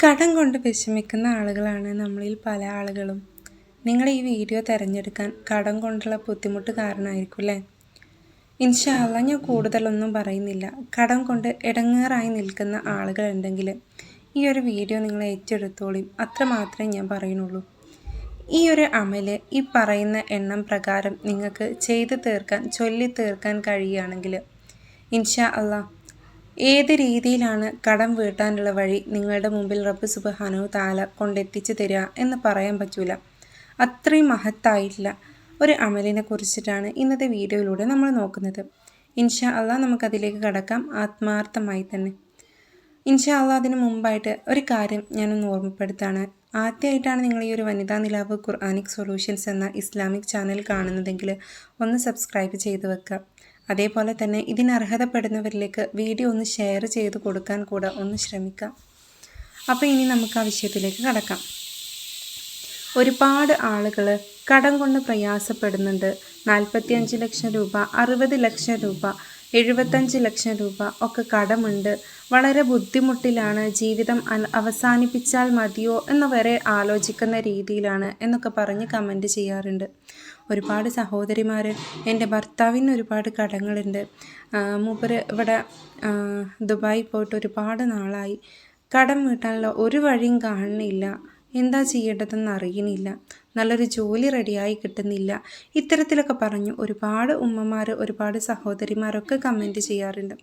കടം കൊണ്ട് വിഷമിക്കുന്ന ആളുകളാണ് നമ്മളിൽ പല ആളുകളും. നിങ്ങൾ ഈ വീഡിയോ തിരഞ്ഞെടുക്കാൻ കടം കൊണ്ടുള്ള ബുദ്ധിമുട്ട് കാരണമായിരിക്കും അല്ലേ? ഇൻഷാല്ല ഞാൻ കൂടുതലൊന്നും പറയുന്നില്ല. കടം കൊണ്ട് ഇടങ്ങേറായി നിൽക്കുന്ന ആളുകൾ ആളുകളുണ്ടെങ്കിൽ ഈ ഒരു വീഡിയോ നിങ്ങൾ ഏറ്റെടുത്തോളിയും അത്ര മാത്രമേ ഞാൻ പറയുന്നുള്ളൂ. ഈ ഒരു അമൽ ഈ പറയുന്ന എണ്ണം പ്രകാരം നിങ്ങൾക്ക് ചെയ്തു തീർക്കാൻ ചൊല്ലി തീർക്കാൻ കഴിയുകയാണെങ്കിൽ ഇൻഷാ അള്ളാ ഏത് രീതിയിലാണ് കടം വീട്ടാനുള്ള വഴി നിങ്ങളുടെ മുമ്പിൽ റബ്ബ് സുബഹാനു താല കൊണ്ടെത്തിച്ചു തരിക എന്ന് പറയാൻ പറ്റൂല. അത്രയും മഹത്തായിട്ടില്ല ഒരു അമലിനെ കുറിച്ചിട്ടാണ് ഇന്നത്തെ വീഡിയോയിലൂടെ നമ്മൾ നോക്കുന്നത്. ഇൻഷാ അള്ളാ നമുക്കതിലേക്ക് കടക്കാം ആത്മാർത്ഥമായി തന്നെ. ഇൻഷാ അള്ളാ അതിന് മുമ്പായിട്ട് ഒരു കാര്യം ഞാനൊന്ന് ഓർമ്മപ്പെടുത്താണ്. ആദ്യമായിട്ടാണ് നിങ്ങൾ ഈ ഒരു വനിതാ നിലാവ് ഖുർആാനിക് സൊല്യൂഷൻസ് എന്ന ഇസ്ലാമിക് ചാനൽ കാണുന്നതെങ്കിൽ ഒന്ന് സബ്സ്ക്രൈബ് ചെയ്ത് വെക്കുക. അതേപോലെ തന്നെ ഇതിന് അർഹതപ്പെടുന്നവരിലേക്ക് വീഡിയോ ഒന്ന് ഷെയർ ചെയ്ത് കൊടുക്കാൻ കൂടെ ഒന്ന് ശ്രമിക്കാം. അപ്പോൾ ഇനി നമുക്ക് ആ വിഷയത്തിലേക്ക് കടക്കാം. ഒരുപാട് ആളുകൾ കടം കൊണ്ട് പ്രയാസപ്പെടുന്നുണ്ട്. നാൽപ്പത്തിയഞ്ച് ലക്ഷം രൂപ അറുപത് ലക്ഷം രൂപ എഴുപത്തഞ്ച് ലക്ഷം രൂപ ഒക്കെ കടമുണ്ട്. വളരെ ബുദ്ധിമുട്ടിലാണ് ജീവിതം അവസാനിപ്പിച്ചാൽ മതിയോ എന്ന് വരെ ആലോചിക്കുന്ന രീതിയിലാണ് എന്നൊക്കെ പറഞ്ഞ് കമന്റ് ചെയ്യാറുണ്ട്. ഒരുപാട് സഹോദരിമാർ എന്റെ ഭർത്താവിന് ഒരുപാട് കടങ്ങളുണ്ട്. മൂപ്പര് ഇവിടെ ദുബായി പോയിട്ട് ഒരുപാട് നാളായി. കടം വീട്ടാനുള്ള ഒരു വഴിയും കാണുന്നില്ല. എന്താ ചെയ്യേണ്ടതെന്ന് അറിയണില്ല നല്ലൊരു ജോലി റെഡിയായി കിട്ടുന്നില്ല. ഇത്തരത്തിലൊക്കെ പറഞ്ഞു ഒരുപാട് ഉമ്മമാർ ഒരുപാട് സഹോദരിമാരൊക്കെ കമന്റ് ചെയ്യാറുണ്ട്.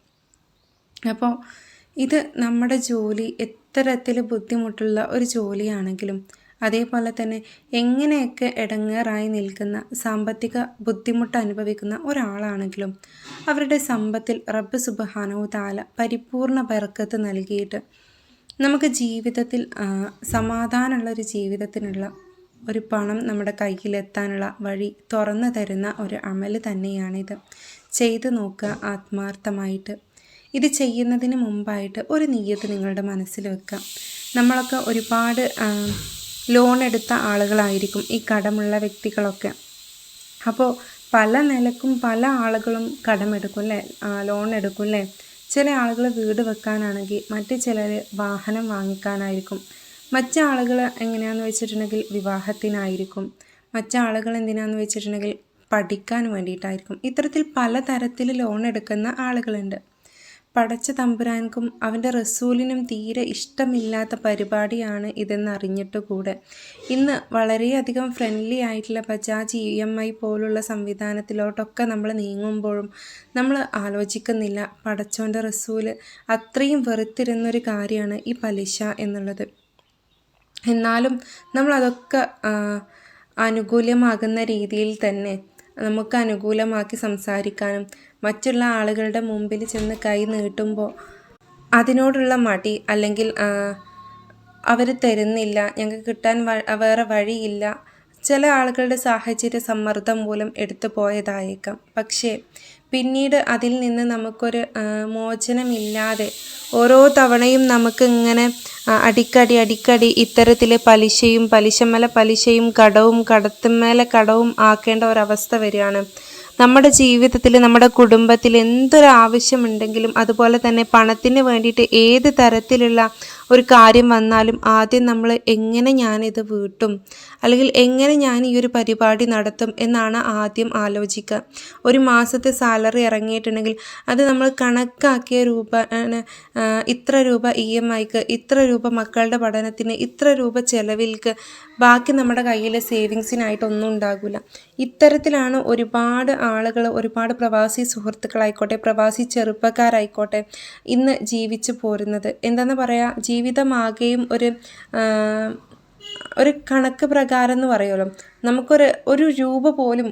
അപ്പോൾ ഇത് നമ്മുടെ ജോലി എത്തരത്തിൽ ബുദ്ധിമുട്ടുള്ള ഒരു ജോലിയാണെങ്കിലും അതേപോലെ തന്നെ എങ്ങനെയൊക്കെ ഇടങ്ങേറായി നിൽക്കുന്ന സാമ്പത്തിക ബുദ്ധിമുട്ട് അനുഭവിക്കുന്ന ഒരാളാണെങ്കിലും അവരുടെ സമ്പത്തിൽ റബ്ബ് സുബഹാനവു താല പരിപൂർണ ബർക്കത്ത് നൽകിയിട്ട് നമുക്ക് ജീവിതത്തിൽ സമാധാനമുള്ള ഒരു ജീവിതത്തിനുള്ള ഒരു പണം നമ്മുടെ കയ്യിലെത്താനുള്ള വഴി തുറന്നു തരുന്ന ഒരു അമൽ തന്നെയാണിത്. ചെയ്തു നോക്കുക ആത്മാർത്ഥമായിട്ട്. ഇത് ചെയ്യുന്നതിന് മുമ്പായിട്ട് ഒരു നീയത്ത് നിങ്ങളുടെ മനസ്സിൽ വെക്കാം നമ്മളൊക്കെ ഒരുപാട് ലോൺ എടുത്ത ആളുകളായിരിക്കും ഈ കടമുള്ള വ്യക്തികളൊക്കെ. അപ്പോൾ പല നിലക്കും പല ആളുകളും കടമെടുക്കും അല്ലേ ലോൺ എടുക്കും അല്ലേ ചില ആളുകൾ വീട് വെക്കാനാണെങ്കിൽ മറ്റ് ചിലർ വാഹനം വാങ്ങിക്കാനായിരിക്കും. മറ്റാളുകൾ എങ്ങനെയാണെന്ന് വെച്ചിട്ടുണ്ടെങ്കിൽ വിവാഹത്തിനായിരിക്കും. മറ്റാളുകൾ എന്തിനാന്ന് വെച്ചിട്ടുണ്ടെങ്കിൽ പഠിക്കാൻ വേണ്ടിയിട്ടായിരിക്കും. ഇത്തരത്തിൽ പലതരത്തിൽ ലോൺ എടുക്കുന്ന ആളുകളുണ്ട്. പടച്ച തമ്പുരാൻക്കും അവന്റെ റസൂലിനും തീരെ ഇഷ്ടമില്ലാത്ത പരിപാടിയാണ് ഇതെന്ന് അറിഞ്ഞിട്ട് കൂടെ. ഇന്ന് വളരെയധികം ഫ്രണ്ട്ലി ആയിട്ടുള്ള ബജാജ് ഇ എം ഐ പോലുള്ള സംവിധാനത്തിലോട്ടൊക്കെ നമ്മൾ നീങ്ങുമ്പോഴും നമ്മൾ ആലോചിക്കുന്നില്ല പടച്ചോന്റെ റസൂൽ അത്രയും വെറുത്തിരുന്നൊരു കാര്യമാണ് ഈ പലിശ എന്നുള്ളത്. എന്നാലും നമ്മളതൊക്കെ അനുകൂലമാകുന്ന രീതിയിൽ തന്നെ നമുക്ക് അനുകൂലമാക്കി സംസാരിക്കാനും മറ്റുള്ള ആളുകളുടെ മുമ്പിൽ ചെന്ന് കൈ നീട്ടുമ്പോൾ അതിനോടുള്ള മടി അല്ലെങ്കിൽ അവർ തരുന്നില്ല ഞങ്ങൾക്ക് കിട്ടാൻ വേറെ വഴിയില്ല ചില ആളുകളുടെ സാഹചര്യ സമ്മർദ്ദം മൂലം എടുത്തു പോയതായേക്കാം. പക്ഷേ പിന്നീട് അതിൽ നിന്ന് നമുക്കൊരു മോചനമില്ലാതെ ഓരോ തവണയും നമുക്ക് ഇങ്ങനെ അടിക്കടി അടിക്കടി ഇത്തരത്തിൽ പലിശയും പലിശമല പലിശയും കടവും കടത്തുമേലെ കടവും ആക്കേണ്ട ഒരവസ്ഥ വരികയാണ്. നമ്മുടെ ജീവിതത്തിൽ നമ്മുടെ കുടുംബത്തിൽ എന്തൊരു ആവശ്യമുണ്ടെങ്കിലും അതുപോലെ തന്നെ പണത്തിന് വേണ്ടിയിട്ട് ഏത് തരത്തിലുള്ള ഒരു കാര്യം വന്നാലും ആദ്യം നമ്മൾ എങ്ങനെ ഞാനിത് വീട്ടും? അല്ലെങ്കിൽ എങ്ങനെ ഞാൻ ഈ ഒരു പരിപാടി നടത്തും എന്നാണ് ആദ്യം ആലോചിക്കുക. ഒരു മാസത്തെ സാലറി ഇറങ്ങിയിട്ടുണ്ടെങ്കിൽ അത് നമ്മൾ കണക്കാക്കിയ രൂപ ഇത്ര രൂപ ഇ എം ഐക്ക് ഇത്ര രൂപ മക്കളുടെ പഠനത്തിന് ഇത്ര രൂപ ചെലവിൽക്ക് ബാക്കി നമ്മുടെ കയ്യിൽ സേവിങ്സിനായിട്ടൊന്നും ഉണ്ടാകില്ല ഇത്തരത്തിലാണ് ഒരുപാട് ആളുകൾ ഒരുപാട് പ്രവാസി സുഹൃത്തുക്കളായിക്കോട്ടെ പ്രവാസി ചെറുപ്പക്കാരായിക്കോട്ടെ ഇന്ന് ജീവിച്ചു പോരുന്നത്. എന്താണെന്ന് പറയാ? ജീവിതമാകെയും ഒരു ഒരു കണക്ക് പ്രകാരം എന്ന് പറയുമല്ലോ. നമുക്കൊരു ഒരു രൂപ പോലും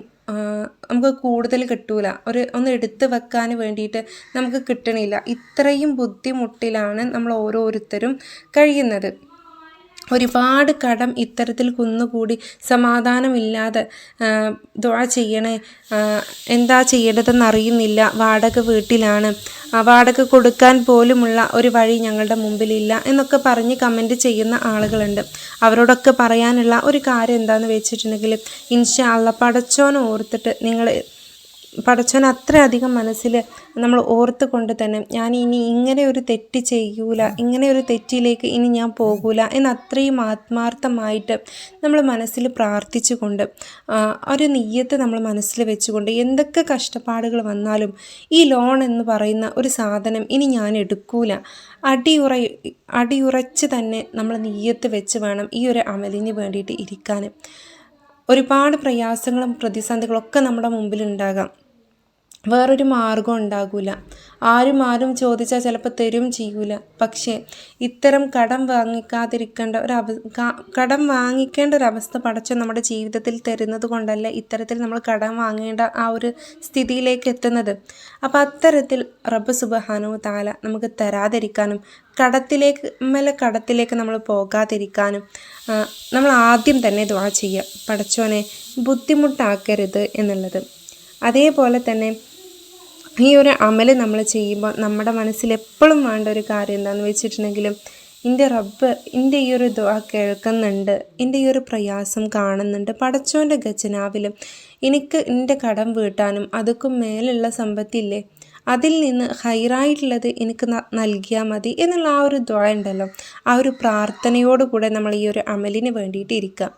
നമുക്ക് കൂടുതൽ കിട്ടൂല. ഒരു ഒന്ന് എടുത്ത് വെക്കാൻ വേണ്ടിയിട്ട് നമുക്ക് കിട്ടണില്ല. ഇത്രയും ബുദ്ധിമുട്ടിലാണ് നമ്മൾ ഓരോരുത്തരും കഴിയുന്നത്. ഒരുപാട് കടം ഇത്തരത്തിൽ കുന്നുകൂടി സമാധാനമില്ലാതെ ദുഴ ചെയ്യണേ. എന്താ ചെയ്യേണ്ടതെന്ന് അറിയുന്നില്ല വാടക വീട്ടിലാണ്. വാടക കൊടുക്കാൻ പോലുമുള്ള ഒരു വഴി ഞങ്ങളുടെ മുമ്പിലില്ല എന്നൊക്കെ പറഞ്ഞ് കമന്റ് ചെയ്യുന്ന ആളുകളുണ്ട്. അവരോടൊക്കെ പറയാനുള്ള ഒരു കാര്യം എന്താണെന്ന് വെച്ചിട്ടുണ്ടെങ്കിൽ ഇൻഷാ അള്ള പടച്ചോനെ ഓർത്തിട്ട് നിങ്ങൾ പടച്ചോൻ അത്രയധികം മനസ്സിൽ നമ്മൾ ഓർത്ത് കൊണ്ട് തന്നെ ഞാൻ ഇനി ഇങ്ങനെ ഒരു തെറ്റ് ചെയ്യൂല ഇങ്ങനെ ഒരു തെറ്റിലേക്ക് ഇനി ഞാൻ പോകൂല എന്ന് അത്രയും ആത്മാർത്ഥമായിട്ട് നമ്മൾ മനസ്സിൽ പ്രാർത്ഥിച്ചുകൊണ്ട് ഒരു നെയ്യത്ത് നമ്മൾ മനസ്സിൽ വെച്ചുകൊണ്ട് എന്തൊക്കെ കഷ്ടപ്പാടുകൾ വന്നാലും ഈ ലോൺ എന്ന് പറയുന്ന ഒരു സാധനം ഇനി ഞാൻ എടുക്കൂല. അടിയുറ അടിയുറച്ച് തന്നെ നമ്മൾ നെയ്യത്ത് വെച്ച് വേണം ഈ ഒരു അമലിന് വേണ്ടിയിട്ട് ഇരിക്കാൻ ഒരുപാട് പ്രയാസങ്ങളും പ്രതിസന്ധികളൊക്കെ നമ്മുടെ മുമ്പിൽ ഉണ്ടാകാം വേറൊരു മാർഗം ഉണ്ടാകില്ല ആരും ആരും ചോദിച്ചാൽ ചിലപ്പോൾ തരും ചെയ്യൂല. പക്ഷേ ഇത്തരം കടം വാങ്ങിക്കാതിരിക്കേണ്ട ഒരു അവ കടം വാങ്ങിക്കേണ്ട ഒരു അവസ്ഥ പടച്ചോ നമ്മുടെ ജീവിതത്തിൽ തരുന്നത് കൊണ്ടല്ല ഇത്തരത്തിൽ നമ്മൾ കടം വാങ്ങേണ്ട ആ ഒരു സ്ഥിതിയിലേക്ക് എത്തുന്നത്. അപ്പോൾ അത്തരത്തിൽ റബ്ബ് സുബഹാനു താല നമുക്ക് തരാതിരിക്കാനും കടത്തിലേക്ക് മേലെ കടത്തിലേക്ക് നമ്മൾ പോകാതിരിക്കാനും നമ്മൾ ആദ്യം തന്നെ ദ്വാ ചെയ്യുക പടച്ചോനെ ബുദ്ധിമുട്ടാക്കരുത് എന്നുള്ളത്. അതേപോലെ തന്നെ ഈ ഒരു അമൽ നമ്മൾ ചെയ്യുമ്പോൾ നമ്മുടെ മനസ്സിൽ എപ്പോഴും വേണ്ട ഒരു കാര്യം എന്താണെന്ന് വെച്ചിട്ടുണ്ടെങ്കിലും എന്റെ റബ്ബ് എന്റെ ഈ ഒരു ദുആ കേൾക്കുന്നുണ്ട് എന്റെ ഈ ഒരു പ്രയാസം കാണുന്നുണ്ട്. പടച്ചോന്റെ ഗജനാവിലും എനിക്ക് എന്റെ കടം വീട്ടാനും അതുക്കും മേലുള്ള സമ്പത്തില്ലേ? അതിൽ നിന്ന് ഹൈറായിട്ടുള്ളത് എനിക്ക് നൽകിയാൽ മതി എന്നുള്ള ആ ഒരു ദ്വാ ഉണ്ടല്ലോ. ആ ഒരു പ്രാർത്ഥനയോടുകൂടെ നമ്മൾ ഈ ഒരു അമലിന് വേണ്ടിയിട്ട് ഇരിക്കുക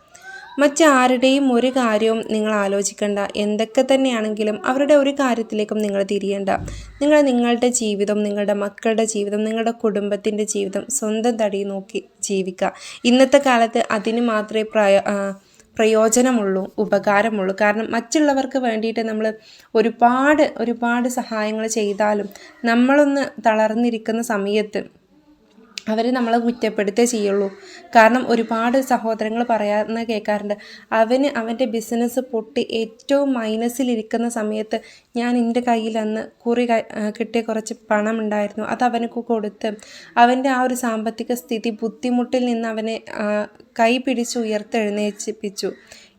മറ്റാരുടെയും ഒരു കാര്യവും നിങ്ങൾ ആലോചിക്കേണ്ട. എന്തൊക്കെ തന്നെയാണെങ്കിലും അവരുടെ ഒരു കാര്യത്തിലേക്കും നിങ്ങൾ തിരിയേണ്ട. നിങ്ങൾ നിങ്ങളുടെ ജീവിതം നിങ്ങളുടെ മക്കളുടെ ജീവിതം നിങ്ങളുടെ കുടുംബത്തിന്റെ ജീവിതം സ്വന്തം തടി നോക്കി ജീവിക്കുക. ഇന്നത്തെ കാലത്ത് അതിന് മാത്രമേ പ്രയ പ്രയോജനമുള്ളൂ ഉപകാരമുള്ളൂ. കാരണം മറ്റുള്ളവർക്ക് വേണ്ടിയിട്ട് നമ്മൾ ഒരുപാട് ഒരുപാട് സഹായങ്ങൾ ചെയ്താലും നമ്മളൊന്ന് തളർന്നിരിക്കുന്ന സമയത്ത് അവർ നമ്മളെ കുറ്റപ്പെടുത്തേ ചെയ്യുള്ളൂ. കാരണം ഒരുപാട് സഹോദരങ്ങൾ പറയാമെന്ന് കേൾക്കാറുണ്ട് അവന് അവന്റെ ബിസിനസ് പൊട്ടി ഏറ്റവും മൈനസിലിരിക്കുന്ന സമയത്ത് ഞാൻ എന്റെ കയ്യിൽ അന്ന് കുറി കിട്ടിയ കുറച്ച് പണം ഉണ്ടായിരുന്നു. അത് അവനക്ക് കൊടുത്ത് അവന്റെ ആ ഒരു സാമ്പത്തിക സ്ഥിതി ബുദ്ധിമുട്ടിൽ നിന്ന് അവനെ കൈ പിടിച്ച് ഉയർത്തെഴുന്നേൽപ്പിച്ചു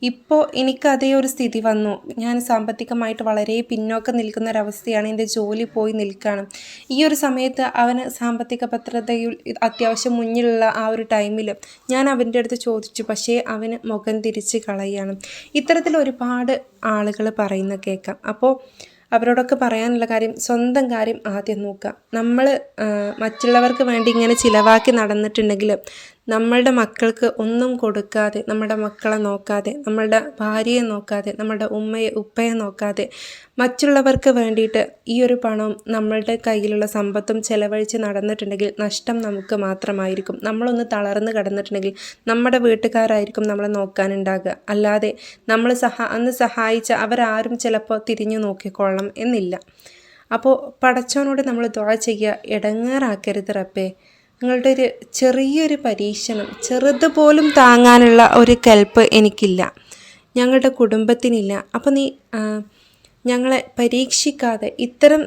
ഇപ്പോൾ എനിക്ക് അതേ ഒരു സ്ഥിതി വന്നു. ഞാൻ സാമ്പത്തികമായിട്ട് വളരെ പിന്നോക്കം നിൽക്കുന്ന ഒരവസ്ഥയാണ് എന്റെ ജോലി പോയി നിൽക്കുകയാണ് ഈ ഒരു സമയത്ത് അവന് സാമ്പത്തിക ഭദ്രതയിൽ അത്യാവശ്യം മുന്നിലുള്ള ആ ഒരു ടൈമിൽ ഞാൻ അവന്റെ അടുത്ത് ചോദിച്ചു പക്ഷേ അവന് മുഖം തിരിച്ച് കളയുകയാണ് ഇത്തരത്തിൽ ഒരുപാട് ആളുകൾ പറയുന്ന കേൾക്കാം അപ്പോൾ അവരോടൊക്കെ പറയാനുള്ള കാര്യം സ്വന്തം കാര്യം ആദ്യം നോക്കുക നമ്മൾ മറ്റുള്ളവർക്ക് വേണ്ടി ഇങ്ങനെ ചിലവാക്കി നടന്നിട്ടുണ്ടെങ്കിൽ നമ്മളുടെ മക്കൾക്ക് ഒന്നും കൊടുക്കാതെ നമ്മുടെ മക്കളെ നോക്കാതെ നമ്മളുടെ ഭാര്യയെ നോക്കാതെ നമ്മുടെ ഉമ്മയെ ഉപ്പയെ നോക്കാതെ മറ്റുള്ളവർക്ക് വേണ്ടിയിട്ട് ഈ ഒരു പണം നമ്മളുടെ കയ്യിലുള്ള സമ്പത്തും ചെലവഴിച്ച് നടന്നിട്ടുണ്ടെങ്കിൽ നഷ്ടം നമുക്ക് മാത്രമായിരിക്കും. നമ്മളൊന്ന് തളർന്ന് കിടന്നിട്ടുണ്ടെങ്കിൽ നമ്മുടെ വീട്ടുകാരായിരിക്കും നമ്മളെ നോക്കാനുണ്ടാകുക. അല്ലാതെ നമ്മൾ സഹാ അന്ന് സഹായിച്ച അവരാരും ചിലപ്പോൾ തിരിഞ്ഞു നോക്കിക്കൊള്ളണം എന്നില്ല. അപ്പോൾ പടച്ചോനോട് നമ്മൾ ദുആ ചെയ്യുക. ഇടങ്ങേറാക്കരുത് റബ്ബേ. നിങ്ങളുടെ ഒരു ചെറിയൊരു പരീക്ഷണം ചെറുതുപോലും താങ്ങാനുള്ള ഒരു കെൽപ്പ് എനിക്കില്ല. ഞങ്ങളുടെ കുടുംബത്തിനില്ല. അപ്പോൾ നീ ഞങ്ങളെ പരീക്ഷിക്കാതെ ഇത്തരം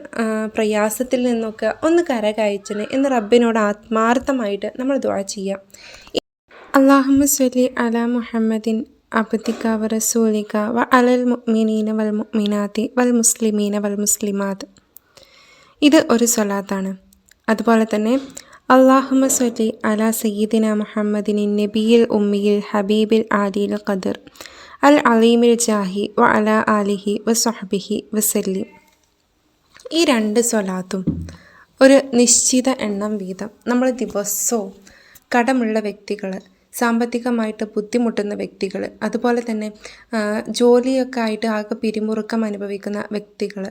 പ്രയാസത്തിൽ നിന്നൊക്കെ ഒന്ന് കരകയച്ചനെ എന്ന് റബ്ബിനോട് ആത്മാർത്ഥമായിട്ട് നമ്മൾ ദുആ ചെയ്യാം. അള്ളാഹുമ്മ സ്വലി അല മുഹമ്മദിൻ അബ്ദിക വ റസൂലിക വ അലൽ മുഅ്മിനീന വൽ മുഅ്മിനാത്തി വൽ മുസ്ലിമീന വൽ മുസ്ലിമാത്ത് ഇത് ഒരു സ്വലാത്താണ്. അതുപോലെ തന്നെ അള്ളാഹുമ്മ സ്വലി അല സയ്യിദിന മുഹമ്മദിൻ നബിയിൽ ഉമ്മിയിൽ ഹബീബിൽ ആദിൽ ഖദർ അൽ അലീമിൽ ജാഹി വ അല ആലിഹി വ സഹബിഹി വസല്ലി. ഈ രണ്ട് സ്വലാത്തും ഒരു നിശ്ചിത എണ്ണം വീതം. നമ്മൾ ദിവസവും കടമുള്ള വ്യക്തികൾ സാമ്പത്തികമായിട്ട് ബുദ്ധിമുട്ടുന്ന വ്യക്തികൾ അതുപോലെ തന്നെ ജോലിയൊക്കെ ആയിട്ട് ആകെ പിരിമുറുക്കം അനുഭവിക്കുന്ന വ്യക്തികൾ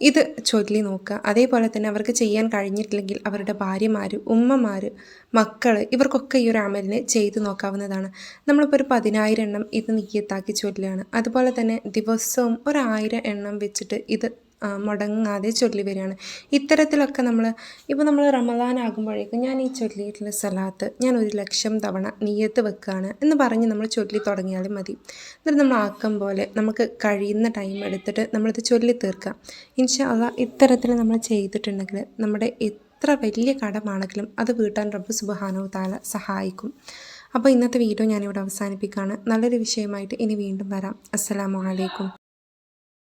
ഇത് ചൊല്ലി നോക്കുക. അതേപോലെ തന്നെ അവർക്ക് ചെയ്യാൻ കഴിഞ്ഞിട്ടില്ലെങ്കിൽ അവരുടെ ഭാര്യമാർ ഉമ്മമാർ മക്കൾ ഇവർക്കൊക്കെ ഈ ഒരു അമലിനെ ചെയ്തു നോക്കാവുന്നതാണ്. നമ്മളിപ്പോൾ ഒരു പതിനായിരം എണ്ണം ഇത് നീയത്താക്കി ചൊല്ലുകയാണ്. അതുപോലെ തന്നെ ദിവസവും ഒരായിരം എണ്ണം വെച്ചിട്ട് ഇത് മുടങ്ങാതെ ചൊല്ലി വരികയാണ്. ഇത്തരത്തിലൊക്കെ നമ്മൾ ഇപ്പോൾ നമ്മൾ റമദാൻ ആകുമ്പോഴേക്കും ഞാൻ ഈ ചൊല്ലിയിട്ടുള്ള സലാത്ത് ഞാൻ ഒരു ലക്ഷം തവണ നീയത്ത് വെക്കുകയാണ് എന്ന് പറഞ്ഞ് നമ്മൾ ചൊല്ലി തുടങ്ങിയാലും മതി. എന്നിട്ട് നമ്മൾ ആക്കം പോലെ നമുക്ക് കഴിയുന്ന ടൈം എടുത്തിട്ട് നമ്മളിത് ചൊല്ലി തീർക്കാം ഇൻഷാ അള്ളാ ഇത്തരത്തിൽ നമ്മൾ ചെയ്തിട്ടുണ്ടെങ്കിൽ നമ്മുടെ എത്ര വലിയ കടമാണെങ്കിലും അത് വീട്ടാൻ റബ്ബ് സുബഹാനോ താല സഹായിക്കും. അപ്പോൾ ഇന്നത്തെ വീഡിയോ ഞാനിവിടെ അവസാനിപ്പിക്കുകയാണ്. നല്ലൊരു വിഷയമായിട്ട് ഇനി വീണ്ടും വരാം. അസ്സലാമു അലൈക്കും.